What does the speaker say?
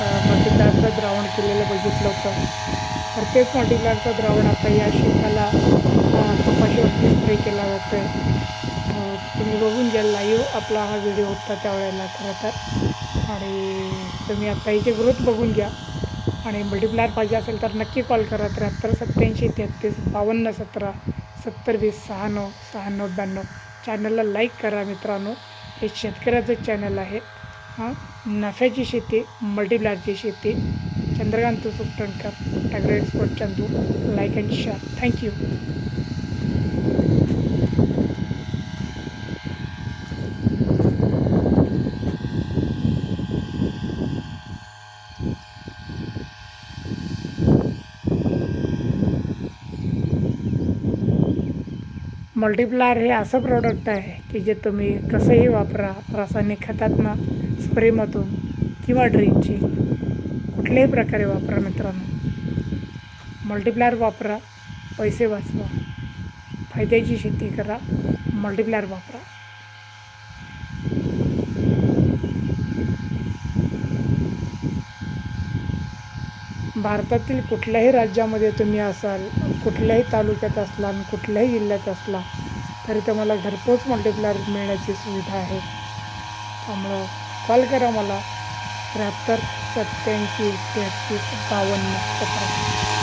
अ, मल्टीप्लायरचं द्रावण केलेलं बघितलं होतं. तर तेच मल्टीप्लायरचं द्रावण आता या शेताला केला जातो आहे तुम्ही बघून घ्या लाईव्ह आपला हा व्हिडिओ होता त्यावेळेला खरं तर. आणि तुम्ही आता याची ग्रोथ बघून घ्या. आणि मल्टिप्लायर पाहिजे असेल तर नक्की कॉल करा. त्र्याहत्तर सत्त्याऐंशी तेहत्तीस बावन्न सतरा सत्तर वीस सहा नऊ ब्याण्णव. चॅनलला लाईक करा मित्रांनो. हे शेतकऱ्याचं चॅनल आहे. हां? नफ्याची शेती मल्टिप्लायरची शेती. Chandrakant Supatankar agro expert Chandu. Like and share thank you multiplier हे असं प्रोडक्ट आहे की जे तुम्ही कसंही वापरा रासायनिक खतातनं स्प्रेमधून किंवा ड्रिंकची कुठल्याही प्रकारे वापरा मित्रांनो. मल्टिप्लायर वापरा पैसे वाचवा. फायद्याची शेती करा मल्टिप्लायर वापरा. भारतातील कुठल्याही राज्यामध्ये तुम्ही असाल कुठल्याही तालुक्यात असला आणि कुठल्याही जिल्ह्यात असला तरी तुम्हाला घरपोच मल्टिप्लायर मिळण्याची सुविधा आहे. त्यामुळं कॉल करा मला. त्र्याहत्तर सत्त्याऐंशी तेहतीस बावन्न सतरा.